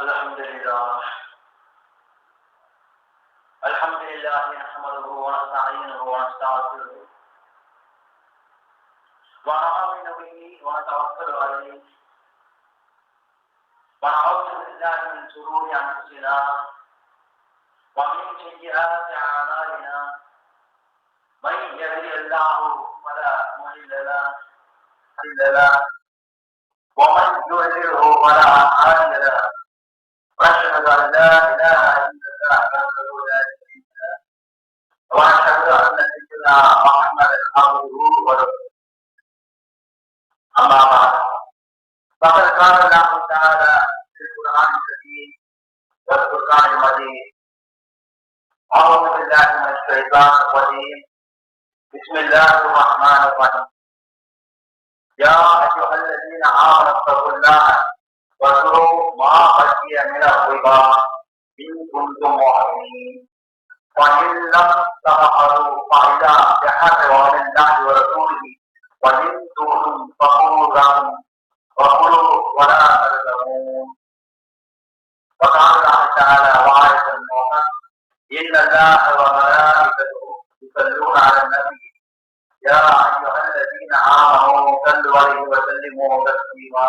الحمد لله. الحمد لله نحمده ونستعينه ونستغفره. ونؤمن به ونتوكل عليه. ونعوذ بالله من شرور أنفسنا ومن سيئات أعمالنا. من يهدي الله فلا مضل له. ومن يضلله فلا هادي له. وأشهد أن لا إله إلا الله وحده لا شريك له. وأشهد أن سيدنا محمدا عبده ورسوله. أما بعد فقد قال الله تعالى في القرآن الكريم والقران المجيد. أعوذ بالله من الشيطان الرجيم. بسم الله الرحمن الرحيم. يا أيها الذين آمنوا اتقوا الله وذروا ما بقي من الربا ان كنتم مؤمنين. وان لم تفعلوا فاذا بحق الله ورسوله وان تؤمنوا فقولوا لهم وقلوا ولا تلزمون وقال الله تعالى وعيد المؤمن ان الله وملائكته يصلون على النبي. يا ايها الذين امنوا صلوا عليه وسلموا تسليما.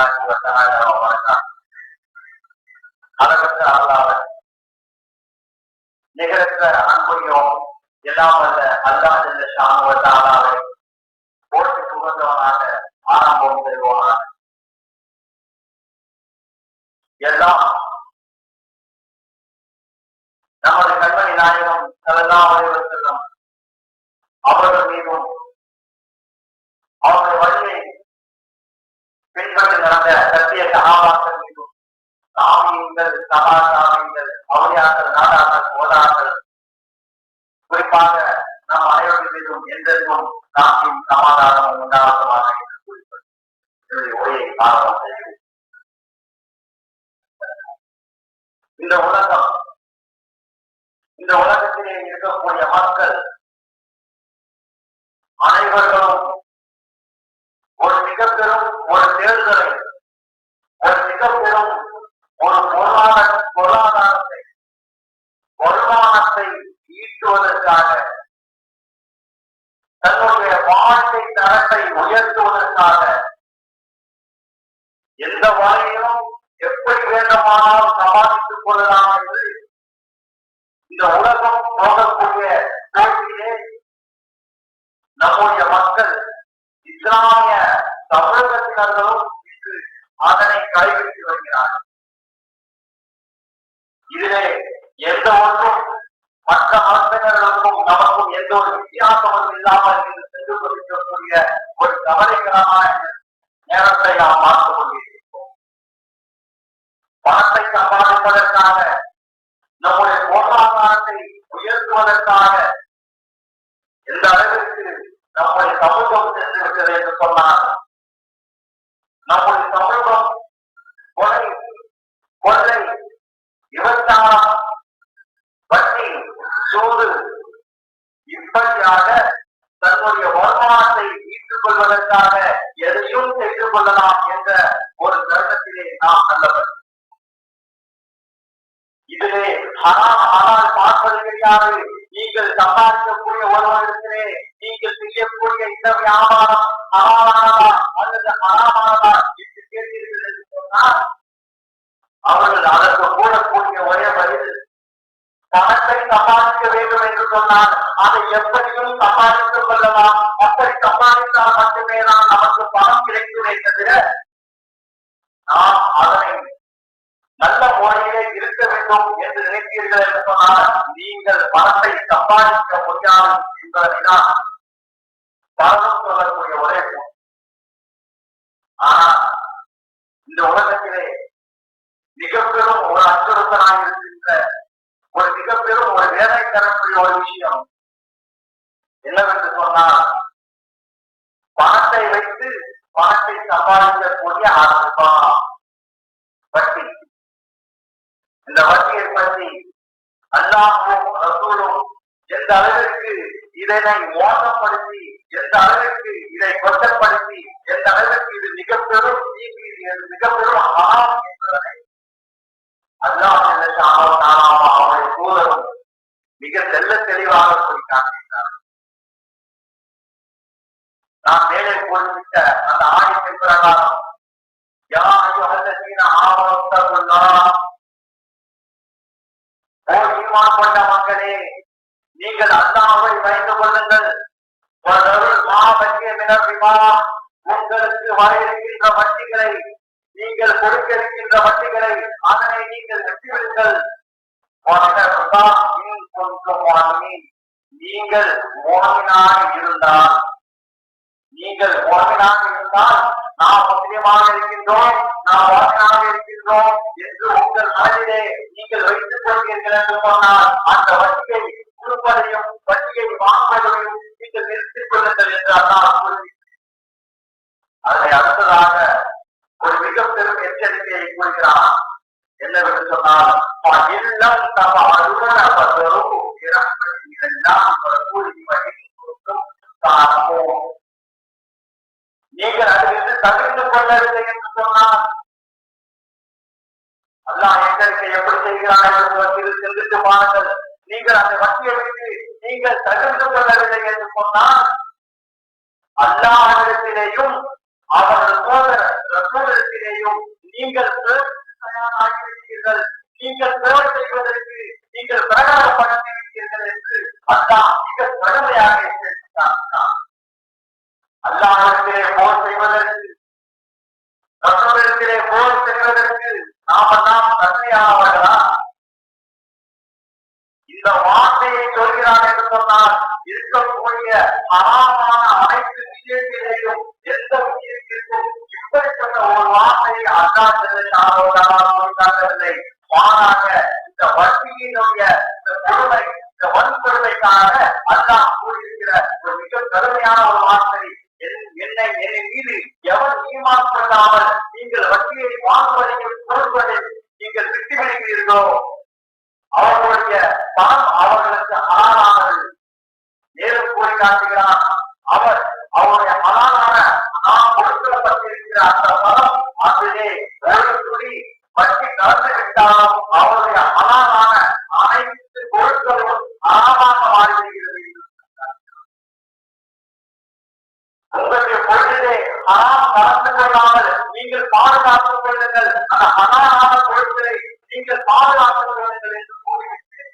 வரஹ்மத்துல்லாஹி வ தஆலா அளவற்ற அருளாளர் நிகரற்ற அன்புடையோம். எல்லாம் வல்ல அல்லாஹ் ஜல்ல புகழ்ந்தவனாக ஆரம்பம் பெறுவானாக. சாமியங்கள் சபா சாமியங்கள் அவளியாக்கள் நாடாக்கள் குறிப்பாக நம் அனைவரின் மீதும் என்றென்றும் சாமியும் சமாதானமும் உண்டாகுமாக என்று குறிப்பிடும் என்னுடைய உரையை காரணம் இந்த உலகம் இந்த உலகத்திலே இருக்கக்கூடிய மக்கள் அனைவர்களும் ஒரு மிக பெரும் ஒரு தேர்தலை ஒரு மிக பெரும் ஒரு பொருளாதார பொருளாதாரத்தை வருமானத்தை ஈட்டுவதற்காக தன்னுடைய வாழ்க்கை தரத்தை உயர்த்துவதற்காக எந்த வகையிலும் எப்படி வேண்டுமானாலும் சமாளித்துக் கொள்ளலாம் என்று இந்த உலகம் போகக்கூடிய போட்டியிலே நம்முடைய மக்கள் இஸ்லாமிய தமிழகத்தினர்களும் இன்று அதனை கடைபிடித்து வருகிறார்கள். இதிலே எந்த ஒன்றும் மற்ற மதத்தினர்களுக்கும் நமக்கும் எந்த ஒரு வித்தியாசமும் இல்லாமல் சென்று கொண்டிருக்கக்கூடிய ஒரு கவலை நேரத்தை நாம் பார்த்துக் கொண்டிருக்கிறோம் பணத்தை சம்பாதிப்பதற்காக நம்முடைய பொருளாதாரத்தை உயர்த்துவதற்காக எந்த அளவிற்கு நம்முடைய சமூகம் சென்றிருக்கிறது என்று சொன்னால் நம்முடைய சமூகம் கொலை கொள்ளை விபச்சாரம் வட்டி சூது இப்படியாக தன்னுடைய வருமானத்தை ஈட்டுக் கொள்வதற்காக எதையும் செய்து கொள்ளலாம் என்ற ஒரு தருணத்திலே நாம் நல்லவர் இதிலே ஹராம் ஆனால் பார்ப்பது கிடையாது நீங்கள் சம்பாதிக்கக்கூடிய ஒருவரிடத்திலே நீங்கள் செய்யக்கூடிய இந்த வியாபாரம் ஹராமானதா அல்லது ஹராமானதா என்று கேட்டீர்கள் என்று சொன்னால் அவர்கள் அதற்கு கூடக்கூடிய ஒரே பதில் பணத்தை சம்பாதிக்க வேண்டும் என்று சொன்னால் அதை எப்படியும் சம்பாதித்துக் கொள்ளலாம். அப்படி சம்பாதித்தால் மட்டுமே தான் நமக்கு பணம் கிடைக்குமே தவிர நாம் அதனை நல்ல முறையிலே இருக்க வேண்டும் என்று நினைத்தீர்கள் என்று சொன்னால் நீங்கள் பணத்தை சம்பாதிக்க முடியாது என்பதனை தான் சொல்லக்கூடிய ஒரே கூற்று. ஆனால் இந்த உலகத்திலே ஒரு விஷயம் என்னவென்று சொன்னால் பணத்தை வைத்து பணத்தை சம்பாதிக்கக்கூடிய ஆரம்பா வட்டி. இந்த வட்டியை பற்றி அல்லாஹும் ரசூலும் எந்த அளவிற்கு இதனை மோசப்படுத்தி எந்த அளவிற்கு இதை கொச்சப்படுத்தி எந்த அளவிற்கு இது மிக பெரும் தீங்கு இது மிக பெரும் ஆம் என்பதனை அல்லாஹ் அவருடைய தூதரும் மிக தெல்ல தெளிவாக சொல்லிட்டாங்க. நான் மேலே போட்டுவிட்ட அந்த ஆயத்தின் பிரகாரம் யா ஓ ஈமான் கொண்ட மக்களே நீங்கள் அல்லாவை பயந்து கொள்ளுங்கள். உங்களுக்கு வர இருக்கின்ற வட்டிகளை நீங்கள் கொடுக்க இருக்கின்ற வட்டிகளை அதனை நீங்கள் வெட்டிவிடுங்கள். நீங்கள் மோகினாக இருந்தால் நீங்கள் மோமினாக இருந்தால் நாம் முஸ்லிமாக இருக்கின்றோம் நாம் மோமினாக இருக்கின்றோம் என்று உங்கள் மனதிலே நீங்கள் வைத்துக் கொள்வீர்கள் என்று சொன்னால் அந்த வட்டியை கொடுப்பதையும் வட்டியை வாங்குவதையும் நீங்கள் நிறுத்திக் கொள்ளுங்கள் என்று அல்லாஹ் கூறி அதனை அடுத்ததாக ஒரு மிக பெரும் எச்சரிக்கையை கூறுகிறார். என்னவென்று சொன்னால் இல்லம் தம அருண பதரும் எல்லாம் கூறி வகிக்கும் காப்போம் நீங்கள் அதிலிருந்து தவிர்த்து கொள்ளவில்லை என்று சொன்னால் அல்லாஹ் எச்சரிக்கை எப்படி செய்கிறார் என்று சிந்தித்து பாருங்கள் நீங்கள் அந்த வட்டியை வைத்து நீங்கள் தகுந்து கொள்ளவில்லை என்று சொன்னால் அல்லாஹிடத்திலேயும் அவரது சோதர ரசூலிடத்திலேயும் நீங்கள் தயாராகிவிட்டீர்கள். நீங்கள் சேவை செய்வதற்கு நீங்கள் பிரகடனப்படுத்திவிட்டீர்கள் என்று அல்லாஹ் மிக கடுமையாக எச்சரித்தார். அல்லாஹிடத்திலே போர் செய்வதற்கு ரசூலிடத்திலே போர் செய்வதற்கு நாமெல்லாம் தகுதியானவர்களா? இந்த வார்த்தையை சொல்கிறான் என்று சொன்னால் இருக்கக்கூடிய அறாமான அனைத்து விஷயத்திலேயும் எந்த விஷயத்திற்கும் இப்படிப்பட்ட ஒரு வார்த்தையை அல்லாஹில்லை மாறாக இந்த வட்டியினுடைய இந்த கொடுமை இந்த வன்கொடுமைக்காக அல்லாஹ் கூறியிருக்கிற ஒரு மிக கடுமையான ஒரு வார்த்தை என்னை என்னை மீது எவன் ஈமான் கொள்ளாமல் நீங்கள் வட்டியை வாங்குவதையும் கொடுப்பதையும் நீங்கள் விட்டுவிடுகிறீர்களோ அவர்களுடைய பணம் அவர்களுக்கு அலாலானது மேலும் கூறி காட்டுகிறார் அவர் அவருடைய அலாலான நாம் கொடுக்கப்பட்டிருக்கிற அந்த பணம் அதிலே ஒரு துளி வட்டி கலந்து விட்டாலும் அவருடைய அலாலான அனைத்து பொருட்களும் அறமாக மாறிவிடுகிறது உங்களுடைய பொருளிலே அறாம் கலந்து கொள்ளாமல் நீங்கள் பாதுகாத்துக் கொள்ளுங்கள் அந்த அலாலான பொருட்களை நீங்கள் பாதுகாத்துக் கொள்ளுங்கள் என்று கூறிவிட்டேன்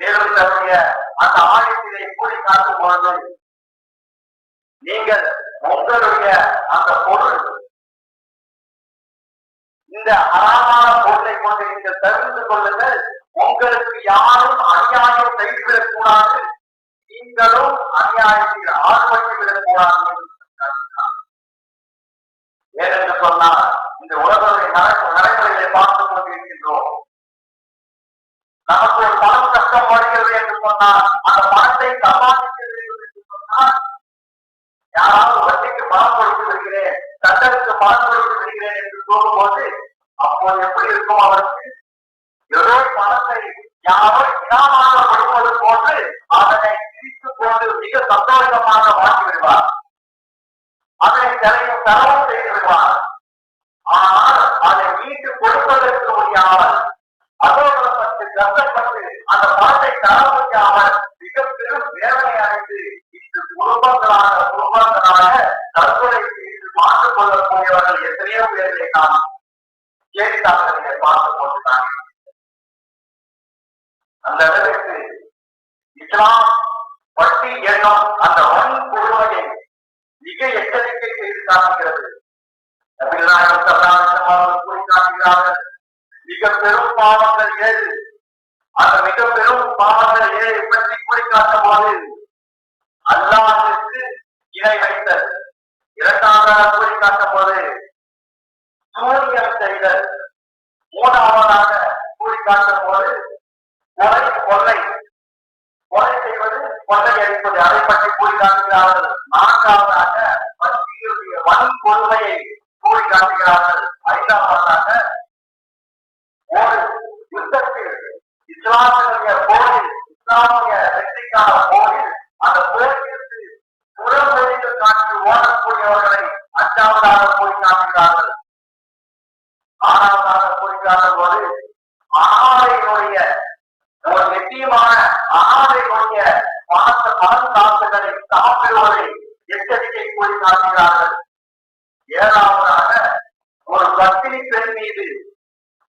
மேலும் தன்னுடைய அந்த ஆயத்திலே கூறி காட்டும் பொழுது நீங்கள் உங்களுடைய அந்த பொருள் இந்த அறாமான பொருளை கொண்டு நீங்கள் தவிர்த்து கொள்ளுங்கள் உங்களுக்கு யாரும் அநியாயம் செய்துவிடக் கூடாது நீங்களும் அநியாயத்தில் ஆர்வத்தை விடக்கூடாது என்று சொன்னார். ஏனென்று சொன்னால் இந்த உலகத்தை நடக்கும் நடைமுறைகளை பார்த்துக் கொண்டிருக்கின்றோம் நமக்கு ஒரு பணம் கஷ்டம் வருகிறது என்று சொன்னால் அந்த பணத்தை சம்பாதிக்க வேண்டும் என்று சொன்னால் யாராவது வட்டிக்கு பணம் கொடுத்து வருகிறேன் கண்டனுக்கு பணம் கொடுத்து வருகிறேன் என்று அப்போ எப்படி இருக்கும் அவருக்கு? ஏதோ பணத்தை யாரோ இனாமாக கொடுப்பது போன்று அதனை பிரித்து போட்டு மிக சந்தோஷமாக மாற்றி விடுவார் அதனை தரையும் தரவும் செய்து விடுவார் ஆனால் அதை மீட்டு கொடுப்பதற்கு முடியாமல் அதோடப்பட்டு கஷ்டப்பட்டு அந்த பணத்தை தர முடியாமல் மிக பெரும் வேதனை அடைந்து இன்று குடும்பங்களாக குடும்பங்களாக தற்கொலை செய்து மாற்றிக் கொள்ளக்கூடியவர்கள் எத்தனையோ பேர்களை நாம் செய்தித்தாள்களை பார்த்துக் கொண்டுதான் அந்த அளவிற்கு இஸ்லாம் வட்டி எண்ணம் அந்த வன் கொடுமையை மிக எச்சரிக்கை செய்து காட்டுகிறது நபிகளாயம் சல்லாஹம் அவர்கள் கூறி காட்டுகிறார்கள் மிக பெரும் பாவங்கள் ஏழு. அந்த மிக பெரும் பாவங்கள் ஏழை பற்றி கூறி காட்டும் போது அல்லாஹிற்கு இணை வைத்தல். இரண்டாவதாக கூறி காட்டும் போது சூரியம் செய்தல். மூணாவதாக கூறி காட்டும் போது கொலை கொள்ளை கொள்ளையடிப்பது அதை பற்றி கூறி காட்டுகிறார்கள் நான்காவதாக பக்தியுடைய வன்கொடுமையை கூறி காட்டுகிறார்கள் ஆறாவதாக போய் போது ஆணையினுடைய ஒரு நிச்சயமான ஆணையினுடைய பார்த்த பலன் காசுகளை சாப்பிடுவதை எச்சரிக்கை கூறி காட்டுகிறார்கள். ஏழாவதாக ஒரு பத்தினி பெண் மீது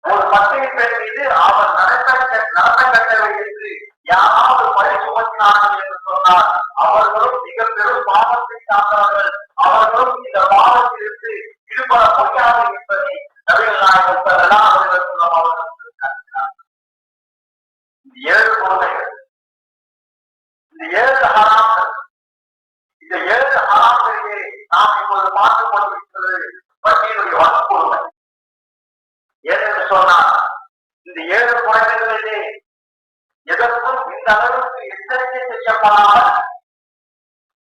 ஒரு பத்தினி பெண் மீது அவர் நடத்த நடத்த கட்டவை என்று யாராவது பழி சுமத்தினார்கள் என்று சொன்னால் அவர்களும் மிக பெரும் பாவத்தை சார்ந்தவர்கள். அவர்களும் இந்த பாவத்திலிருந்து விடுபட முடியாது என்பதை நபிகள் நாயகம் ஸல்லல்லாஹு அவர்கள் ஏழு கொடுமைகள் இந்த ஏழு ஹராம்கள் இந்த ஏழு ஹராம்களிலே நாம் இப்போது பார்த்துக் கொண்டிருக்கிறது பட்டியலுடைய வன்கொடுமை ஏனென்று சொன்னால் இந்த ஏழு குறைகளிலே எதற்கும் இந்த அளவுக்கு எச்சரிக்கை செய்யப்படாமல்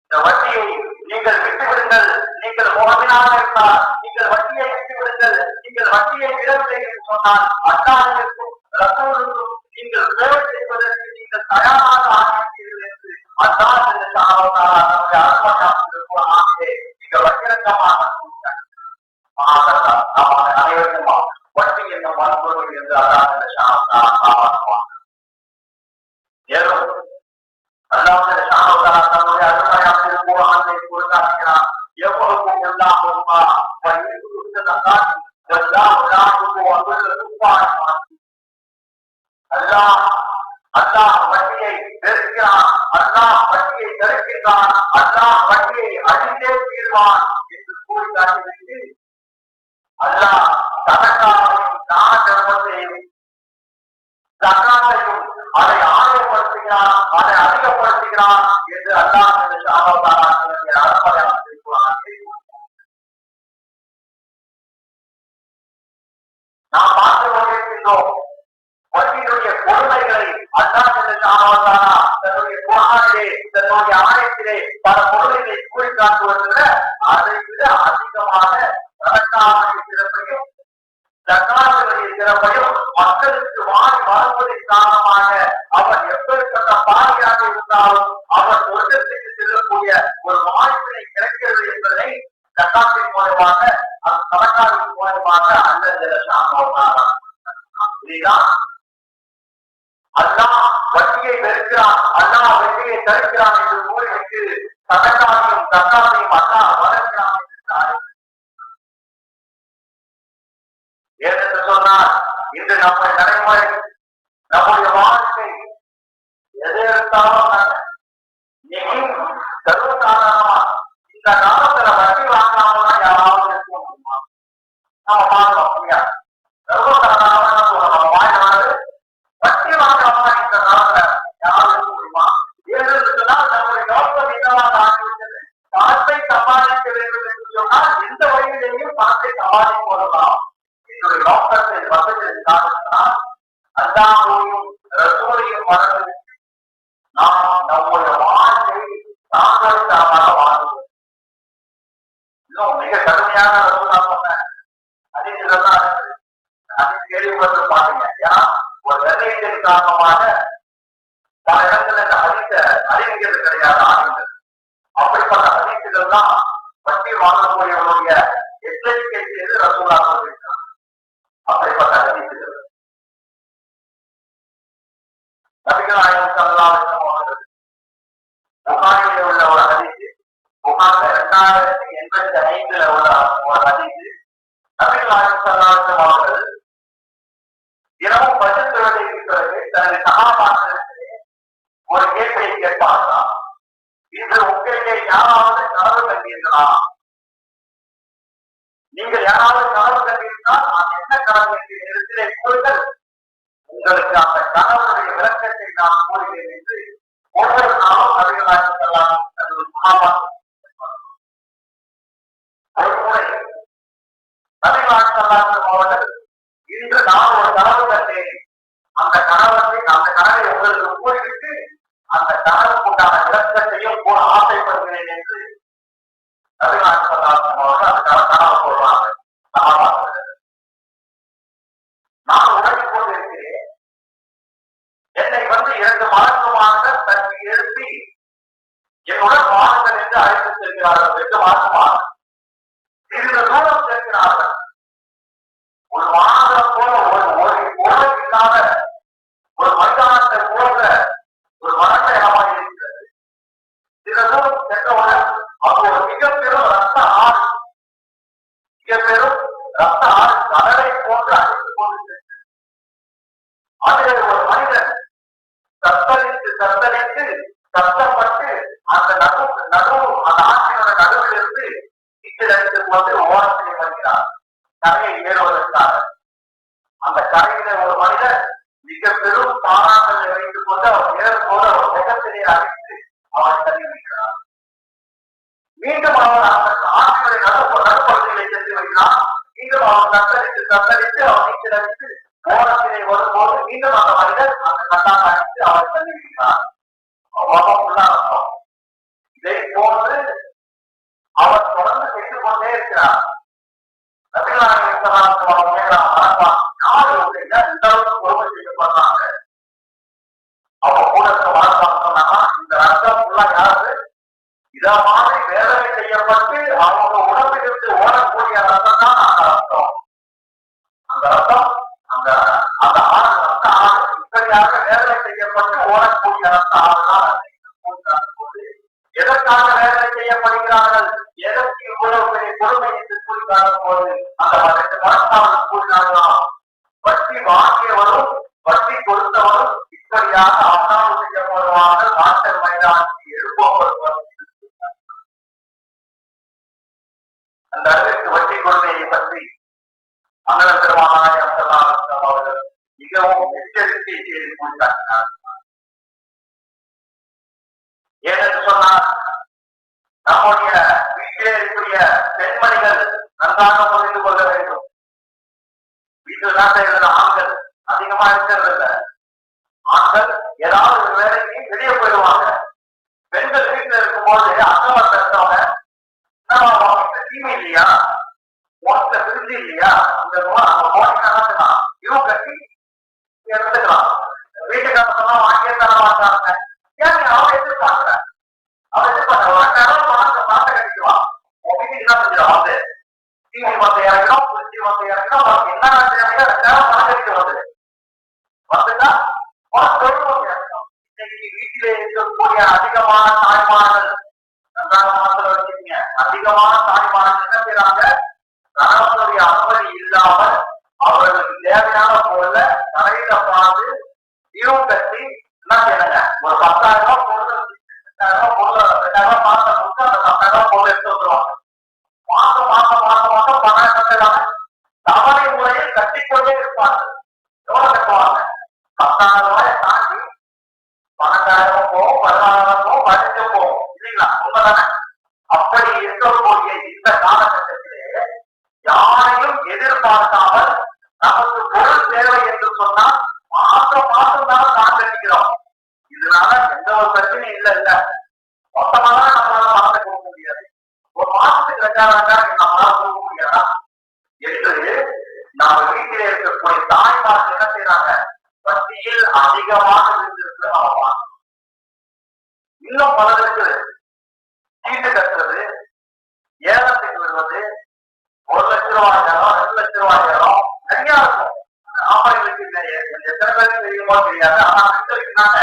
இந்த வட்டியை நீங்கள் விட்டுவிடுங்கள். நீங்கள் முகமினாக இருந்தால் நீங்கள் வட்டியை நீங்கள் வட்டியை என்று சொன்னால் அல்லாஹிற்கும் ரசூலுக்கும் நீங்கள் சேவை செய்வதற்கு நீங்கள் தயாராக என்று அல்லாஹ் நம்முடைய அரசாங்கத்திற்கு ஆகியே நீங்கள் வக்கிரக்கமாக அனைவருக்கும் வட்டி என்ன வன்பொருள் என்று அல்லாஹ் ஒரு அல்லாஹ் அல்லாஹ் வட்டியை வெறுக்கிறான் அல்லாஹ் வட்டியை தடுக்கின்றான் அல்லாஹ் வட்டியை அழிந்தே தீர்வான் என்று கூறி காட்டிவிட்டு அல்லாஹ் தனக்காகவும் தான தர்மத்தையும் சக்காத்தையும் அதை ஆணையப்படுத்துகிறான் அதை அதிகப்படுத்துகிறான் என்று அல்லாஹ் என்று நாம் பார்த்து கொண்டிருக்கின்றோம். வட்டியினுடைய கொடுமைகளை அல்லாஹ் தன்னுடைய குரானிலே தன்னுடைய ஆணையத்திலே பல பொருளைகளை கூறி காட்டுவதில் அதை விட அதிகமாக சிறப்பையும் ஜக்காத்துடைய சிறப்பையும் நபிகள் நாயகம் ஸல்லல்லாஹு உள்ள ஒரு ஹதீஸ் புகார்ல இரண்டாயிரத்தி எண்பத்தி ஐந்துல உள்ள ஒரு ஹதீஸ் நபிகள் நாயகம் அவர்கள் தினமும் பஜன் தொழுகைக்கு பிறகு தனது ஒரு கேள்வியை கேட்பார்களாம் இன்று உங்களிலே யாராவது கனவு கண்டீர்களா நீங்கள் யாராவது கனவு கண்டிருந்தால் நான் என்ன கனவு என்று இடத்திலே கூறுங்கள். உங்களுக்கு அந்த கனவு விளக்கத்தை நான் கூறுகிறேன் என்று ஒவ்வொரு நாளும் நபிகளாக செல்லாம் தனது ஒரு முறை இன்று நான் ஒரு கனவு கண்டேன் அந்த கனவத்தை அந்த கனவை உங்களுக்கு கூறிவிட்டு அந்த கனவுக்குண்டான விளக்கத்தையும் போல ஆசைப்படுகிறேன் என்று நபிகளாக செல்லாம் இருந்து கஷ்டப்பட்டு அந்த நடு நடு அந்த ஆட்சியோட நடுவில் இருந்து இட்டு வந்து ஓரத்தில் வருகிறார் கரையை ஏறுவதற்காக அந்த கதையில ஒரு மனிதர் மிக பெரும் பாராட்டல் நிறைந்து கொண்டு அவர் ஏறும்போது அவர் முகத்திலே அழைத்து அவர் தருகிறார் மீண்டும் அவர் அந்த ஆட்சிகளை நடு நடுப்பகுதிகளை சென்று வருகிறார் மீண்டும் அவர் தத்தளித்து தத்தளித்து நீச்சல் கிடந்து ஓரத்திலே வரும்போது மீண்டும் அந்த மனிதர் அந்த கல்லாக அழைத்து அவர் தருகிறார் முகம் ஃபுல்லா இதை போன்று அவர் தொடர்ந்து செய்து கொண்டே இருக்கிறார் தமிழ்நாடு மறந்தான் யாரு அப்படின்னா இந்த அளவுக்கு கொடுமை செய்யப்படுறாங்க அவங்க கூட மறந்தான் சொன்னாங்கன்னா இந்த ரத்தம் ஃபுல்லா யாரு? இதமா செய்து முடித்தார் ஏனென்று சொன்னால் நம்முடைய வீட்டிலே இருக்கக்கூடிய பெண்மணிகள் நன்றாக புரிந்து கொள்ள வேண்டும். வீட்டில் தான் இருக்கிற ஆண்கள் அதிகமா இருக்கிறது இல்லை ஆண்கள் ஏதாவது ஒரு வேலைக்கு வெளியே போயிடுவாங்க. வீட்டுல இருக்கக்கூடிய அதிகமான தாய்மார்கள் அதிகமான ஒரு பிரச்சனை இல்ல இல்ல. மொத்தமா தான் நம்மளால மாசத்தை கொடுக்க முடியாது. ஒரு மாசத்துக்கு ரெண்டாயிரம் ரெண்டாயிரம் நம்மளால கொடுக்க முடியாதா? என்று நம்ம வீட்டிலே இருக்கக்கூடிய தாய்மார்கள் என்ன செய்யறாங்க வட்டியில் அதிகமாக இருந்திருக்கு அவமா இன்னும் பலருக்கு தீட்டு கட்டுறது ஏலத்துக்கு விடுவது ஒரு லட்ச ரூபாய் ஏலம் ரெண்டு லட்ச ரூபாய் ஏலம் நிறைய இருக்கும். ஆம்பளைகளுக்கு எத்தனை பேருக்கு தெரியுமோ தெரியாது. ஆனா பெண்களுக்கு நாங்க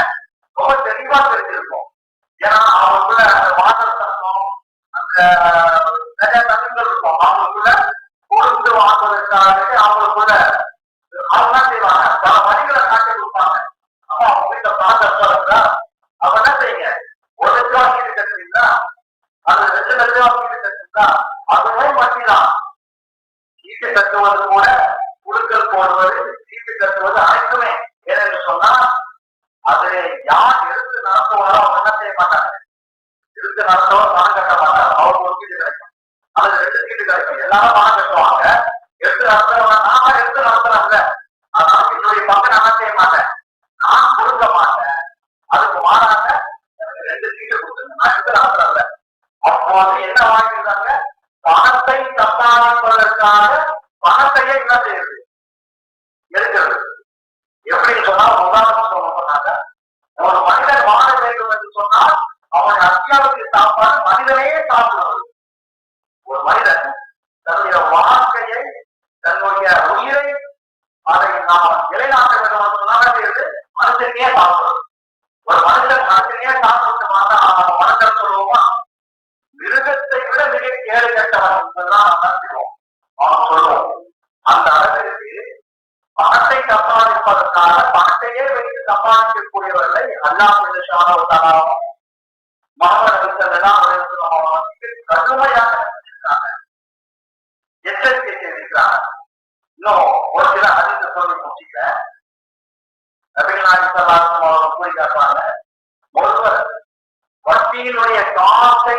வாழ்க்கையினுடைய காசை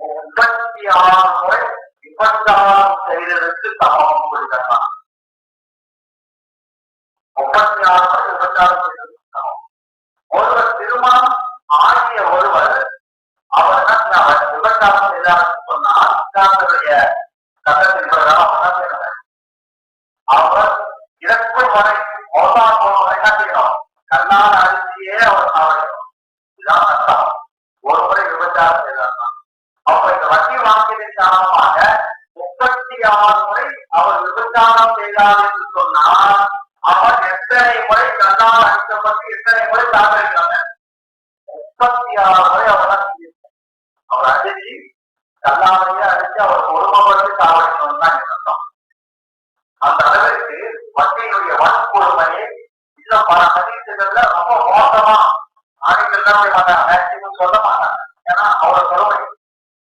முப்பத்தி ஆறு முறை முப்பத்தி மனைவி கல்லாமையா அடிச்சு அவர் கொடுமைப்பட்டு சாவடிக்கணும் தான் நினைத்தோம் அந்த அளவிற்கு வட்டியினுடைய வன்கொடுமையை இன்னும் பல சதீசுகள்ல ரொம்ப மோசமா ஆண்கள் தான் போய் மாட்டாங்க மேக்சிமம் சொல்ல மாட்டாங்க ஏன்னா அவரோட கொடுமை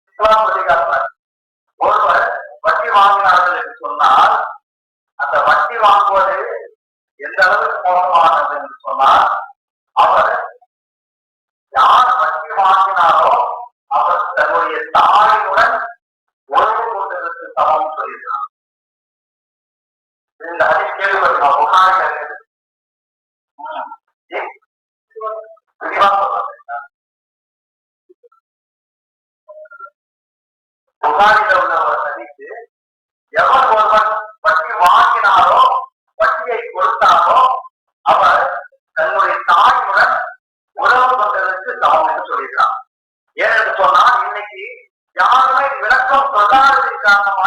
இஸ்லாம் சொல்லிக்காட்டுறாரு ஒருவர் வட்டி வாங்கினார்கள் என்று சொன்னால் அந்த வட்டி வாங்குவது எந்த அளவுக்கு மோசமானது என்று சொன்னால் புகாரில உள்ள ஒரு எவன் ஒருவன் வட்டி வாங்கினாரோ வட்டியை கொடுத்தாரோ அவர் தன்னுடைய தாயுடன் உறவு கொண்டதற்கு சமம் என்று ஏன் என்று சொன்னால் இன்னைக்கு யாருமே விளக்கம் சொல்லாததன் காரணமாக